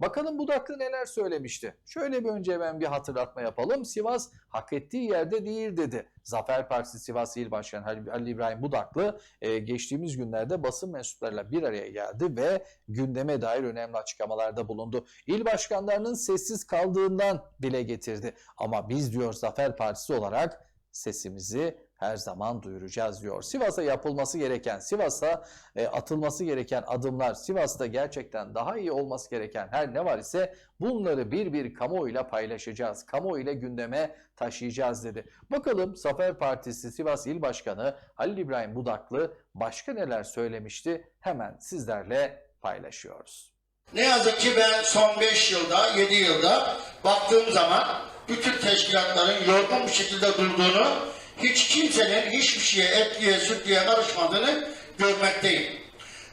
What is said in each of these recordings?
Bakalım Budaklı neler söylemişti. Şöyle bir önce ben bir hatırlatma yapalım. Sivas hak ettiği yerde değil dedi. Zafer Partisi Sivas İl Başkanı Halil İbrahim Budaklı e, geçtiğimiz günlerde basın mensuplarıyla bir araya geldi ve gündeme dair önemli açıklamalarda bulundu. İl başkanlarının sessiz kaldığından dile getirdi. Ama biz diyor Zafer Partisi olarak sesimizi her zaman duyuracağız diyor. Sivas'a yapılması gereken, Sivas'a e, atılması gereken adımlar, Sivas'ta gerçekten daha iyi olması gereken her ne var ise bunları bir bir kamuoyuyla paylaşacağız. Kamuoyuyla gündeme taşıyacağız dedi. Bakalım Zafer Partisi Sivas İl Başkanı Halil İbrahim Budaklı başka neler söylemişti hemen sizlerle paylaşıyoruz. Ne yazık ki ben son 5 yılda, 7 yılda baktığım zaman bütün teşkilatların yorgun bir şekilde durduğunu, hiç kimsenin hiçbir şeye etliye sütlüye karışmadığını görmekteyim.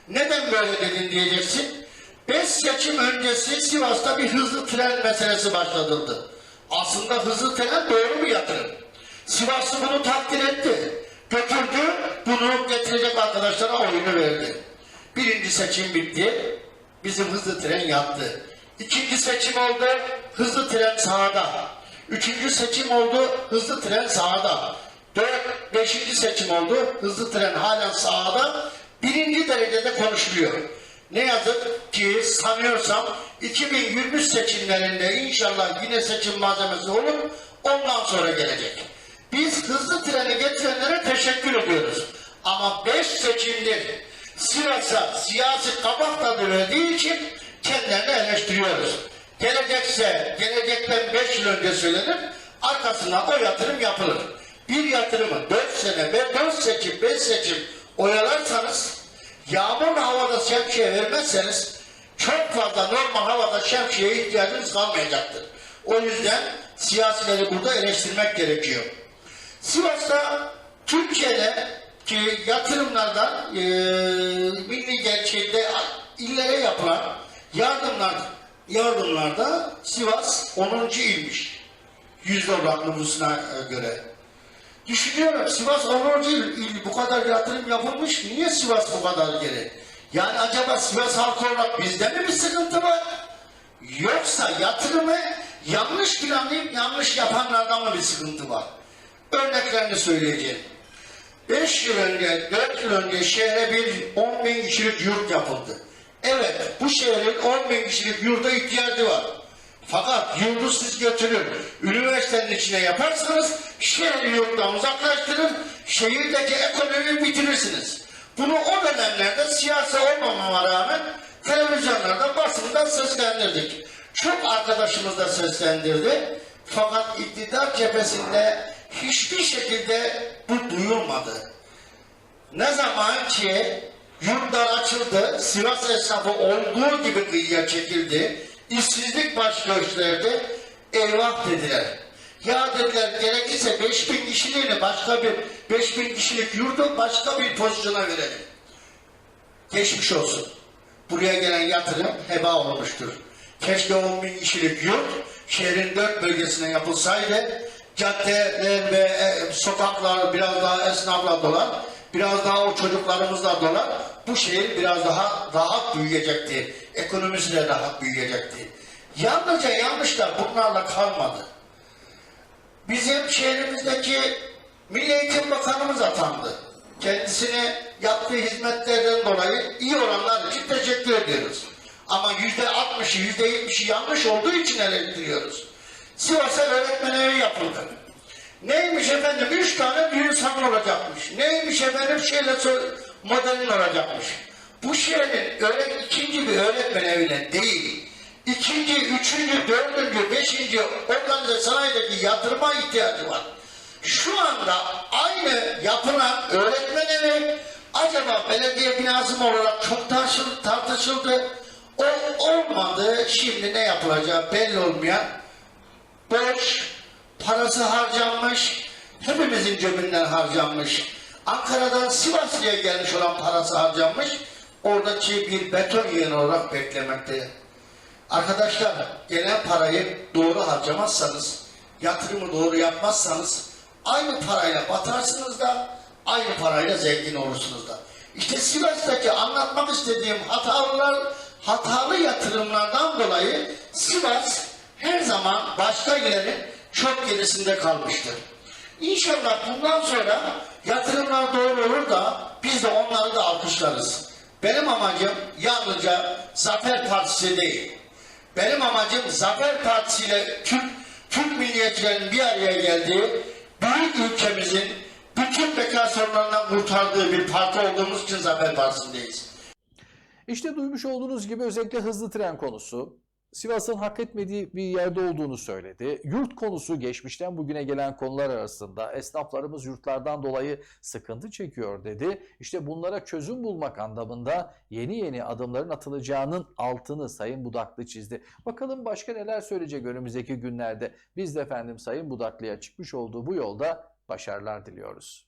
Neden böyle dedin diyeceksin. 5 seçim öncesi Sivas'ta bir hızlı tren meselesi başlatıldı. Aslında hızlı tren doğru bir yatırım. Sivaslı bunu takdir etti. Götürdü, bunu getirecek arkadaşlara oyunu verdi. Birinci seçim bitti. Bizim hızlı tren yattı. İkinci seçim oldu. Hızlı tren sağda. Üçüncü seçim oldu. Hızlı tren sağda. Dört, beşinci seçim oldu. Hızlı tren halen sağda. Birinci derecede konuşuluyor. Ne yazık ki sanıyorsam 2023 seçimlerinde inşallah yine seçim malzemesi olur. Ondan sonra gelecek. Biz hızlı treni getirenlere teşekkür ediyoruz. Ama 5 seçimdir Sivas'a siyasi kabak tadı için kendilerini eleştiriyoruz. Gelecekse, gelecekten 5 yıl önce söylenir, arkasından o yatırım yapılır. Bir yatırımı 4 sene ve 4 seçim, 5 seçim oyalarsanız, yağmurlu havada şemsiye vermezseniz, çok fazla normal havada şemsiyeye ihtiyacınız kalmayacaktır. O yüzden siyasileri burada eleştirmek gerekiyor. Sivas'ta Türkiye'de ki yatırımlardan eee milli gerçekte illere yapılan yardımlar yardımlarda Sivas 10. ilmiş. Yüzde olarak nüfusuna e, göre. Düşünüyorum Sivas 10. il, il bu kadar yatırım yapılmış niye Sivas bu kadar geri? Yani acaba Sivas halkı olarak bizde mi bir sıkıntı var? Yoksa yatırımı yanlış planlayıp yanlış yapanlardan mı bir sıkıntı var? Örneklerini söyleyeceğim. 5 yıl önce, 4 yıl önce şehre bir 10 bin kişilik yurt yapıldı. Evet, bu şehrin 10 bin kişilik yurda ihtiyacı var. Fakat yurdu siz götürün, üniversitenin içine yaparsanız şehri yurttan uzaklaştırır, şehirdeki ekonomiyi bitirirsiniz. Bunu o dönemlerde siyasi olmamama rağmen televizyonlarda, basında seslendirdik. Çok arkadaşımız da seslendirdi. Fakat iktidar cephesinde hiçbir şekilde bu duyulmadı. Ne zaman ki yurtlar açıldı, Sivas esnafı olduğu gibi kıyıya çekildi, işsizlik baş gösterdi, eyvah dediler. Ya dediler gerekirse 5000 kişiliğini başka bir 5000 kişilik yurdu başka bir pozisyona verelim. Geçmiş olsun. Buraya gelen yatırım heba olmuştur. Keşke 10 bin kişilik yurt şehrin dört bölgesine yapılsaydı caddeler ve sokaklar biraz daha esnafla dolar, biraz daha o çocuklarımızla dolar. Bu şehir biraz daha rahat büyüyecekti. Ekonomisi de rahat büyüyecekti. Yalnızca yanlışlar bunlarla kalmadı. Bizim şehrimizdeki Milli Eğitim Bakanımız atandı. Kendisine yaptığı hizmetlerden dolayı iyi olanlar için teşekkür ediyoruz. Ama yüzde altmışı, yüzde yetmişi yanlış olduğu için eleştiriyoruz. Sivas'a öğretmen evi yapıldı. Neymiş efendim? Üç tane düğün salonu olacakmış. Neymiş efendim? Şeyle sö- modelin olacakmış. Bu şehrin öğret ikinci bir öğretmen evine değil. İkinci, üçüncü, dördüncü, beşinci organize sanayideki yatırıma ihtiyacı var. Şu anda aynı yapılan öğretmen evi acaba belediye binası mı olarak çok tartışıldı, tartışıldı. O olmadı. Şimdi ne yapılacağı belli olmayan borç, parası harcanmış, hepimizin cebinden harcanmış. Ankara'dan Sivaslı'ya gelmiş olan parası harcanmış, oradaki bir beton yığını olarak beklemekte. Arkadaşlar, gelen parayı doğru harcamazsanız, yatırımı doğru yapmazsanız, aynı parayla batarsınız da, aynı parayla zengin olursunuz da. İşte Sivas'taki anlatmak istediğim hatalar, hatalı yatırımlardan dolayı Sivas her zaman başka illerin çok gerisinde kalmıştır. İnşallah bundan sonra yatırımlar doğru olur da biz de onları da alkışlarız. Benim amacım yalnızca Zafer Partisi değil. Benim amacım Zafer Partisi ile Türk, Türk milliyetçilerin bir araya geldiği büyük ülkemizin bütün bekar sorunlarından kurtardığı bir parti olduğumuz için Zafer Partisi'ndeyiz. İşte duymuş olduğunuz gibi özellikle hızlı tren konusu, Sivas'ın hak etmediği bir yerde olduğunu söyledi. Yurt konusu geçmişten bugüne gelen konular arasında esnaflarımız yurtlardan dolayı sıkıntı çekiyor dedi. İşte bunlara çözüm bulmak anlamında yeni yeni adımların atılacağının altını Sayın Budaklı çizdi. Bakalım başka neler söyleyecek önümüzdeki günlerde. Biz de efendim Sayın Budaklı'ya çıkmış olduğu bu yolda başarılar diliyoruz.